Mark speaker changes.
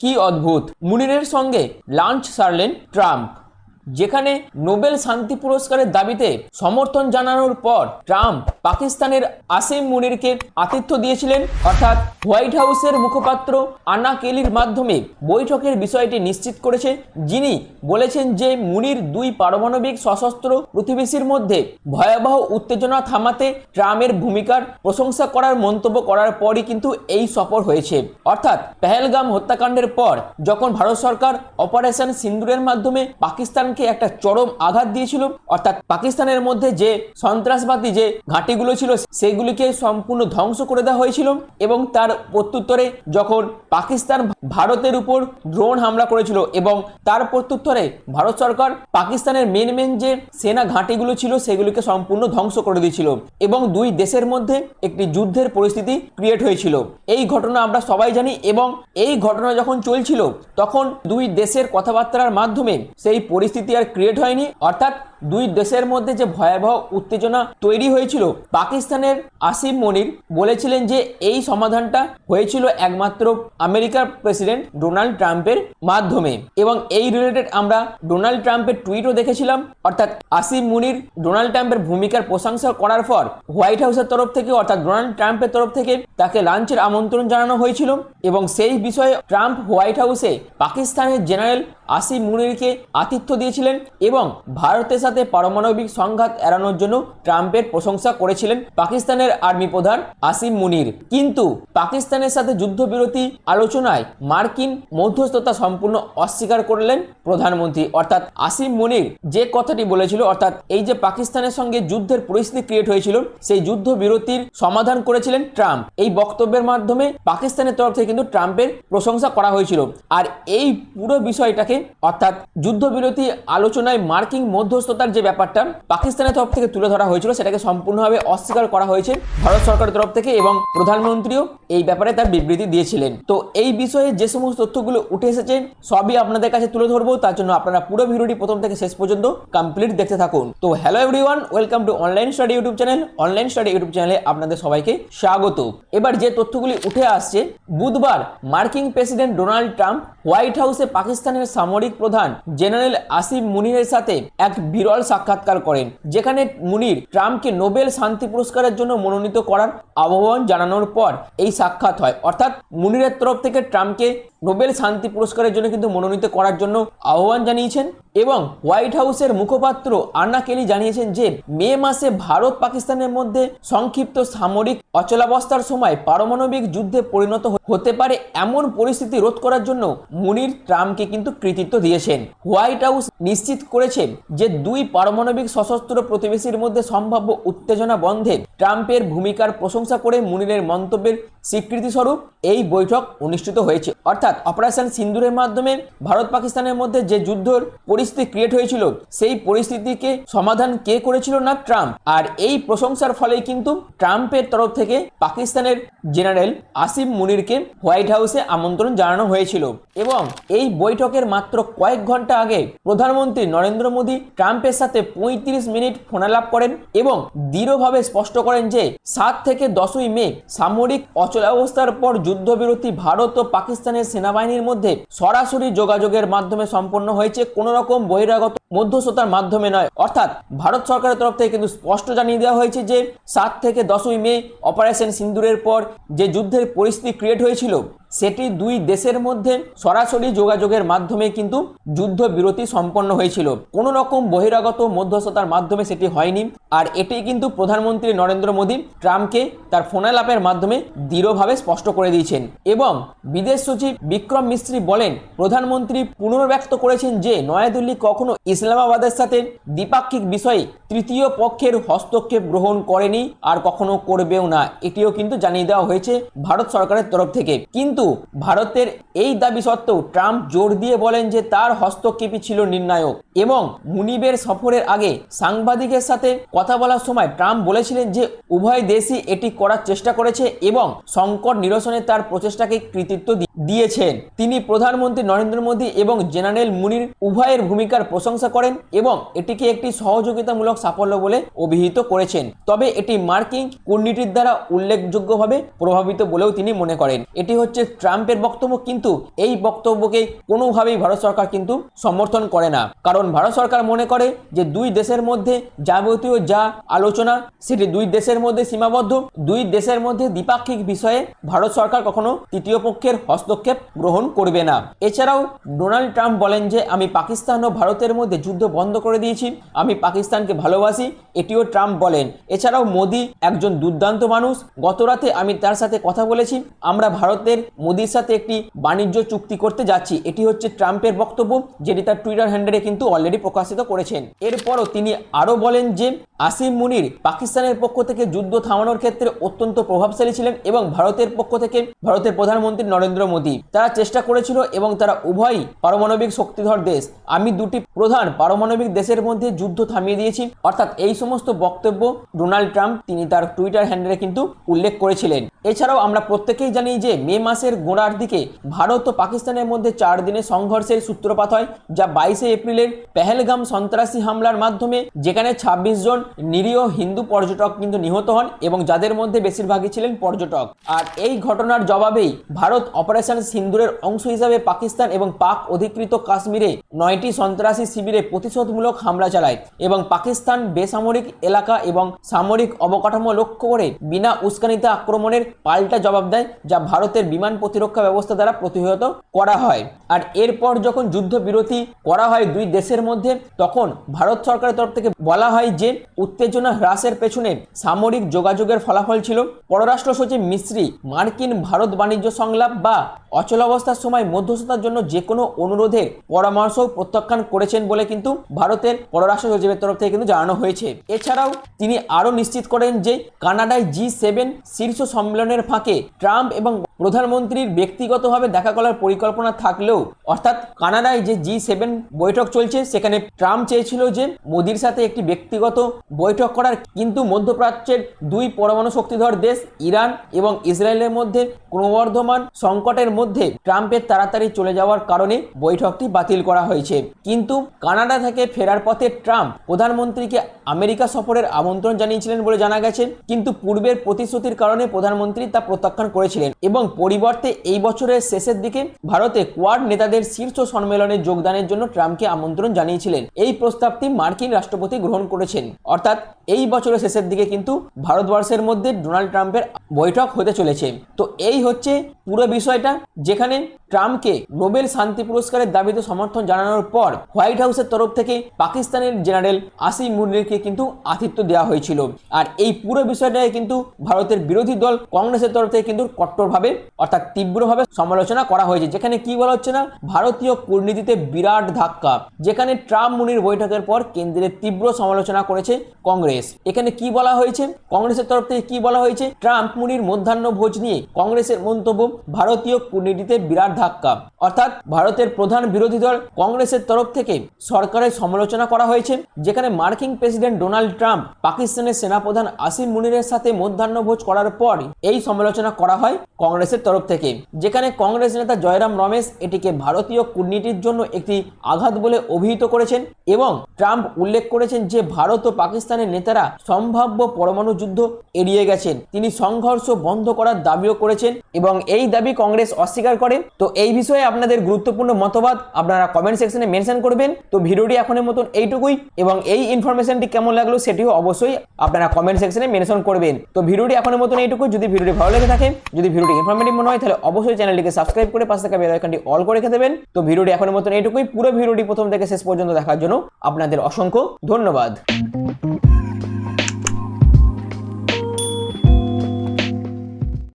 Speaker 1: কি অদ্ভুত? মুনিরের সঙ্গে লাঞ্চ সারলেন ট্রাম্প। যেখানে নোবেল শান্তি পুরস্কারের দাবিতে সমর্থন জানানোর পর ট্রাম্প পাকিস্তানের আসিম মুনিরকে আতিথ্য দিয়েছিলেন। অর্থাৎ হোয়াইট হাউসের মুখপাত্র আনা কেলির মাধ্যমে বৈঠকের বিষয়টি নিশ্চিত করেছে, যিনি বলেছেন যে মুনির দুই পারমাণবিক সশস্ত্র প্রতিবেশীর মধ্যে ভয়াবহ উত্তেজনা থামাতে ট্রাম্পের ভূমিকার প্রশংসা করার মন্তব্য করার পরই কিন্তু এই সফর হয়েছে। অর্থাৎ পেহেলগাম হত্যাকাণ্ডের পর যখন ভারত সরকার অপারেশন সিন্দুরের মাধ্যমে পাকিস্তানকে একটা চরম আঘাত দিয়েছিল। অর্থাৎ পাকিস্তানের মধ্যে যে সন্ত্রাসবাদী যে ঘাঁটিগুলো ছিল, সেগুলিকে সম্পূর্ণ ধ্বংস করে দেওয়া হয়েছিল এবং তার প্রত্যুত্তরে যখন পাকিস্তান ভারতের উপর ড্রোন হামলা করেছিল এবং তার প্রত্যুত্তরে ভারত সরকার পাকিস্তানের মেন মেন যে সেনা ঘাঁটিগুলো ছিল, সেগুলিকে সম্পূর্ণ ধ্বংস করে দিয়েছিল এবং দুই দেশের মধ্যে একটি যুদ্ধের পরিস্থিতি ক্রিয়েট হয়েছিল। এই ঘটনা আমরা সবাই জানি এবং এই ঘটনা যখন চলছিল, তখন দুই দেশের কথাবার্তার মাধ্যমে সেই পরিস্থিতি আর ক্রিয়েট হয়নি। অর্থাৎ দুই দেশের মধ্যে যে ভয়াবহ উত্তেজনা তৈরি হয়েছিল, পাকিস্তানের আসিফ মনির বলেছিলেন যে এই সমাধানটা হয়েছিল একমাত্র আমেরিকার প্রেসিডেন্ট ডোনাল্ড ট্রাম্পের মাধ্যমে। এবং এই রিলেটেড আমরা ডোনাল্ড ট্রাম্পের টুইটও দেখেছিলাম, অর্থাৎ আসিফ মুনির ডোনাল্ড ট্রাম্পের ভূমিকার প্রশংসা করার পর হোয়াইট হাউসের তরফ থেকে, অর্থাৎ ডোনাল্ড ট্রাম্পের তরফ থেকে তাকে লাঞ্চের আমন্ত্রণ জানানো হয়েছিল। এবং সেই বিষয়ে ট্রাম্প হোয়াইট হাউসে পাকিস্তানের জেনারেল আসিফ মুনিরকে আতিথ্য দিয়েছিলেন এবং ভারতের সাথে পারমাণবিক সংঘাত এড়ানোর জন্য ট্রাম্পের প্রশংসা করেছিলেন পাকিস্তানের আর্মি প্রধান আসিম মুনির। কিন্তু পাকিস্তানের সাথে যুদ্ধবিরতি আলোচনায় মার্কিন মধ্যস্থতা সম্পূর্ণ অস্বীকার করলেন প্রধানমন্ত্রী। অর্থাৎ আসিম মুনির যে কথাটি বলেছিল, অর্থাৎ এই যে পাকিস্তানের সঙ্গে যুদ্ধের পরিস্থিতি ক্রিয়েট হয়েছিল, সেই যুদ্ধ বিরতির সমাধান করেছিলেন ট্রাম্প। এই বক্তব্যের মাধ্যমে পাকিস্তানের তরফ থেকে কিন্তু ট্রাম্পের প্রশংসা করা হয়েছিল। আর এই পুরো বিষয়টাকে, অর্থাৎ যুদ্ধবিরতি আলোচনায় মার্কিন মধ্যস্থতার যে ব্যাপারটা পাকিস্তানের তরফ থেকে তুলে ধরা হয়েছিল, সেটাকে সম্পূর্ণভাবে অস্বীকার করা হয়েছে ভারত সরকারের তরফ থেকে এবং প্রধানমন্ত্রীও এই ব্যাপারে তার বিবৃতি দিয়েছিলেন। তো এই বিষয়ে যে সমস্ত তথ্যগুলো উঠে এসেছে, সবই আপনাদের কাছে তুলে ধরবো। তার জন্য আপনারা পুরো ভিডিওটি প্রথম থেকে শেষ পর্যন্ত কমপ্লিট দেখতে থাকুন। তো hello everyone welcome to online study YouTube channel online study YouTube চ্যানেলে আপনাদের সবাইকে স্বাগত। এবার যে তথ্যগুলি উঠে আসছে, বুধবার মার্কিন প্রেসিডেন্ট ডোনাল্ড ট্রাম্প হোয়াইট হাউসে পাকিস্তানের সামরিক প্রধান জেনারেল আসিফ মুনিরের সাথে এক বিরল সাক্ষাৎকার করেন, যেখানে মুনির ট্রাম্পকে নোবেল শান্তি পুরস্কারের জন্য মনোনীত করার আহ্বান জানানোর পর এই সাক্ষাৎ হয়। অর্থাৎ মুনিরের তরফ থেকে ট্রাম্পকে নোবেল শান্তি পুরস্কারের জন্য কিন্তু মনোনীত করার জন্য আহ্বান জানিয়েছেন এবং হোয়াইট হাউসের মুখপাত্র আন্না কেলি জানিয়েছেন যে মে মাসে ভারত পাকিস্তানের মধ্যে সংক্ষিপ্ত সামরিক অচলাবস্থার সময় পারমাণবিক যুদ্ধে পরিণত হতে পারে এমন পরিস্থিতি রোধ করার জন্য মুনির ট্রাম্পকে কিন্তু কৃতিত্ব দিয়েছেন। হোয়াইট হাউস নিশ্চিত করেছে যে দুই পারমাণবিক সশস্ত্র প্রতিবেশীর মধ্যে সম্ভাব্য উত্তেজনা বন্ধে ট্রাম্পের ভূমিকার প্রশংসা করে মুনিরের মন্তব্যের স্বীকৃতিস্বরূপ এই বৈঠক অনুষ্ঠিত হয়েছে। অর্থাৎ অপারেশন সিন্দুরের মাধ্যমে ভারত পাকিস্তানের মধ্যে যে যুদ্ধর পরিস্থিতি ক্রিয়েট হয়েছিল, সেই পরিস্থিতিকে সমাধান কে করেছিল না? ট্রাম্প। আর এই প্রশংসার ফলে কিন্তু ট্রাম্পের তরফ থেকে পাকিস্তানের জেনারেল আসিফ মুনিরকে হোয়াইট হাউসে আমন্ত্রণ জানানো হয়েছিল। এবং এই বৈঠকের মাত্র কয়েক ঘণ্টা আগে প্রধানমন্ত্রী নরেন্দ্র মোদী ট্রাম্পের সাথে পঁয়ত্রিশ মিনিট ফোনালাপ করেন এবং দৃঢ়ভাবে স্পষ্ট করেন যে, সাত থেকে দশই মে সামরিক অচলাবস্থার পর যুদ্ধবিরতি ভারত ও পাকিস্তানের সেনাবাহিনীর মধ্যে সরাসরি যোগাযোগের মাধ্যমে সম্পন্ন হয়েছে কোনো রকম বহিরাগত মধ্যস্থতার মাধ্যমে নয়। অর্থাৎ ভারত সরকারের তরফ থেকে কিন্তু স্পষ্ট জানিয়ে দেওয়া হয়েছে যে সাত থেকে দশই মে অপারেশন সিন্দুরের পর যে যুদ্ধের পরিস্থিতি ক্রিয়েট হয়েছিল সেটি দুই দেশের মধ্যে সরাসরি যোগাযোগের মাধ্যমে কিন্তু যুদ্ধ বিরতি সম্পন্ন হয়েছিল। কোনো রকম বহিরাগত মধ্যস্থতার মাধ্যমে সেটি হয়নি। আর এটি কিন্তু প্রধানমন্ত্রী নরেন্দ্র মোদী ট্রাম্পকে তার ফোনালাপের মাধ্যমে দৃঢ়ভাবে স্পষ্ট করে দিয়েছেন এবং বিদেশ সচিব বিক্রম মিস্ত্রি বলেন, প্রধানমন্ত্রী পুনর্ব্যক্ত করেছেন যে নয়াদিল্লি কখনো ইসলামাবাদের সাথে দ্বিপাক্ষিক বিষয়ে তৃতীয় পক্ষের হস্তক্ষেপ গ্রহণ করেনি আর কখনো করবেও না। এটিও কিন্তু জানিয়ে দেওয়া হয়েছে ভারত সরকারের তরফ থেকে। কিন্তু ভারতের এই দাবি সত্ত্বেও ট্রাম্প জোর দিয়ে বলেন যে তার হস্তক্ষেপই ছিল নির্ণায়ক এবং মুনিবের সফরের আগে সাংবাদিকের সাথে কথা বলার সময় ট্রাম্প বলেছিলেন যে উভয় দেশই এটি করার চেষ্টা করেছে এবং সংকট নিরসনে তার প্রচেষ্টাকে কৃতিত্ব দিয়েছেন। তিনি প্রধানমন্ত্রী নরেন্দ্র মোদী এবং জেনারেল মুনির উভয়ের ভূমিকার প্রশংসা করেন এবং এটিকে একটি সহযোগিতামূলক সাফল্য বলে অভিহিত করেছেন। তবে এটি মার্কিন কূটনীতির দ্বারা উল্লেখযোগ্যভাবে প্রভাবিত বলেও তিনি মনে করেন। এটি হচ্ছে ট্রাম্পের বক্তব্য, কিন্তু এই বক্তব্যকে কোনোভাবেই ভারত সরকার কিন্তু সমর্থন করে না। কারণ ভারত সরকার মনে করে যে দুই দেশের মধ্যে যাবতীয় যা আলোচনা, সেটি দুই দেশের মধ্যে সীমাবদ্ধ, দুই দেশের মধ্যে দ্বিপাক্ষিক বিষয়ে ভারত সরকার কখনো তৃতীয় পক্ষের হস্তক্ষেপ গ্রহণ করবে না। এছাড়াও ডোনাল্ড ট্রাম্প বলেন যে, আমি পাকিস্তান ও ভারতের মধ্যে যুদ্ধ বন্ধ করে দিয়েছি। আমি পাকিস্তানকে ভালোবাসি, এটিও ট্রাম্প বলেন। এছাড়াও মোদি একজন দুর্দান্ত মানুষ। গতরাতে আমি তার সাথে কথা বলেছি। আমরা ভারতের মোদির সাথে একটি বাণিজ্য চুক্তি করতে যাচ্ছি। এটি হচ্ছে ট্রাম্পের বক্তব্য, যেটি তার টুইটার হ্যান্ডেলে কিন্তু অলরেডি প্রকাশিত করেছেন। এরপরও তিনি আরও বলেন যে আসিম মুনির পাকিস্তানের পক্ষ থেকে যুদ্ধ থামানোর ক্ষেত্রে অত্যন্ত প্রভাবশালী ছিলেন এবং ভারতের পক্ষ থেকে ভারতের প্রধানমন্ত্রী নরেন্দ্র মোদী। তারা চেষ্টা করেছিল এবং তারা উভয়ই পারমাণবিক শক্তিধর দেশ। আমি দুটি প্রধান পারমাণবিক দেশের মধ্যে যুদ্ধ থামিয়ে দিয়েছি। অর্থাৎ এই সমস্ত বক্তব্য ডোনাল্ড ট্রাম্প তিনি তার টুইটার হ্যান্ডেলে কিন্তু উল্লেখ করেছিলেন। এছাড়াও আমরা প্রত্যেকেই জানি যে মে মাসের গোড়ার দিকে ভারত ও পাকিস্তানের মধ্যে চার দিনের সংঘর্ষের সূত্রপাত হয়, যা বাইশে এপ্রিলের পেহেলগাম সন্ত্রাসী হামলার মাধ্যমে, যেখানে ২৬ জন নিরীহ হিন্দু পর্যটক কিন্তু নিহত হন এবং যাদের মধ্যে বেশিরভাগই ছিলেন পর্যটক। আর এই ঘটনার জবাবেই ভারত অপারেশন সিন্দুরের অংশ হিসাবে পাকিস্তান এবং পাক অধিকৃত কাশ্মীরে নয়টি সন্ত্রাসী শিবিরে প্রতিশোধমূলক হামলা চালায় এবং পাকিস্তান বেসামরিক এলাকা এবং সামরিক অবকাঠামো লক্ষ্য করে বিনা উস্কানিতে আক্রমণের পাল্টা জবাব দেয়, যা ভারতের বিমান প্রতিরক্ষা ব্যবস্থা দ্বারা প্রতিহত করা হয়। আর এরপর যখন যুদ্ধবিরতি করা হয় দুই দেশের মধ্যে, তখন ভারত সরকারের তরফ থেকে বলা হয় যে, উত্তেজনা হ্রাসের পেছনে সামরিক যোগাযোগের ফলাফল ছিল। পররাষ্ট্র সচিব মিশ্রি মার্কিন ভারত বাণিজ্য সংলাপ বা অচলাবস্থার সময় মধ্যস্থতার জন্য যে কোনো অনুরোধের পরামর্শ প্রত্যাখ্যান করেছেন বলে কিন্তু ভারতের পররাষ্ট্র সচিবের তরফ থেকে কিন্তু জানানো হয়েছে। এছাড়াও তিনি আরও নিশ্চিত করেন যে কানাডায় জি সেভেন শীর্ষ সম্মেলনের ফাঁকে ট্রাম্প এবং প্রধানমন্ত্রীর ব্যক্তিগতভাবে দেখা করার পরিকল্পনা থাকলেও, অর্থাৎ কানাডায় যে জি সেভেন বৈঠক চলছে, সেখানে ট্রাম্প চেয়েছিল যে মোদির সাথে একটি ব্যক্তিগত বৈঠক করার, কিন্তু মধ্যপ্রাচ্যের দুই পরমাণু শক্তিধর দেশ, ইরান এবং ইসরায়েলের মধ্যে ক্রমবর্ধমান সংকটের মধ্যে ট্রাম্পের তাড়াতাড়ি চলে যাওয়ার কারণে বৈঠকটি বাতিল করা হয়েছে। কিন্তু কানাডা থেকে ফেরার পথে ট্রাম্প প্রধানমন্ত্রীকে আমেরিকা সফরের আমন্ত্রণ জানিয়েছিলেন বলে জানা গেছে, কিন্তু পূর্বের প্রতিশ্রুতির কারণে প্রধানমন্ত্রী তা প্রত্যাখ্যান করেছিলেন এবং পরিবর্তে এই বছরের শেষের দিকে ভারতে কোয়াড নেতাদের শীর্ষ সম্মেলনে যোগদানের জন্য ট্রাম্পকে আমন্ত্রণ জানিয়েছিলেন। এই প্রস্তাবটি মার্কিন রাষ্ট্রপতি গ্রহণ করেছেন। অর্থাৎ এই বছরের শেষের দিকে কিন্তু ভারতবর্ষের মধ্যে ডোনাল্ড ট্রাম্পের বৈঠক হতে চলেছে। তো এই হচ্ছে পুরো বিষয়টা। যেখানে ট্রাম্পকে নোবেল শান্তি পুরস্কারের দাবিতে সমর্থন জানানোর পর হোয়াইট হাউসের তরফ থেকে পাকিস্তানের জেনারেল আসিম মুনিরকে কিন্তু আতিথ্য দেওয়া হয়েছিল। আর এই পুরো বিষয়টাকে কিন্তু ভারতের বিরোধী দল কংগ্রেসের তরফ থেকে কিন্তু কট্টরভাবে অর্থাৎ তীব্রভাবে সমালোচনা করা হয়েছে। যেখানে কি বলা হচ্ছে না? ভারতীয় কূটনীতিতে বিরাট ধাক্কা, যেখানে ট্রাম্প মুনির বৈঠকের পর কেন্দ্রের তীব্র সমালোচনা করেছে কংগ্রেস। এখানে কি বলা হয়েছে? কংগ্রেসের তরফ থেকে কি বলা হয়েছে? ট্রাম্প মুনির মধ্যাহ্ন ভোজ নিয়ে কংগ্রেসের মন্তব্য, ভারতীয় কূটনীতিতে বিরাট ধাক্কা। অর্থাৎ ভারতের প্রধান বিরোধী দল কংগ্রেসের তরফ থেকে সরকারের সমালোচনা করা হয়েছে, যেখানে মার্কিন প্রেসিডেন্ট ডোনাল্ড ট্রাম্প পাকিস্তানের সেনাপ্রধান আসিম মুনিরের সাথে মধ্যাহ্নভোজ করার পর এই সমালোচনা করা হয় কংগ্রেসের তরফ থেকে, যেখানে কংগ্রেস নেতা জয়রাম রমেশ এটিকে ভারতীয় কূটনীতির জন্য একটি আঘাত বলে অভিহিত করেছেন এবং ট্রাম্প উল্লেখ করেছেন যে ভারত ও পাকিস্তানের নেতারা সম্ভাব্য পরমাণু যুদ্ধ এড়িয়ে গেছেন। তিনি সংঘর্ষ বন্ধ করার দাবিও করেছেন এবং এই দাবি কংগ্রেস অস্বীকার করে। তো এই বিষয়ে আপনাদের গুরুত্বপূর্ণ মতবাদ আপনারা কমেন্ট সেকশনে মেনশন করবেন। তো ভিডিওটি এখনের মতন এইটুকুই এবং এই ইনফরমেশনটি কেমন লাগল সেটিও অবশ্যই আপনারা কমেন্ট সেকশনে মেনশন করবেন। তো ভিডিওটি এখনের মতন এইটুকুই। যদি ভিডিওটি ভালো লেগে থাকে, যদি ভিডিওটি ইনফরমেটিভ মনে হয়, তাহলে অবশ্যই চ্যানেলটিকে সাবস্ক্রাইব করে পাশে থাকা বেল আইকনটি অল করে রেখে দেবেন। তো ভিডিওটি এখনের মতন এইটুকুই। পুরো ভিডিওটি প্রথম থেকে শেষ পর্যন্ত দেখার জন্য আপনাদের অসংখ্য ধন্যবাদ।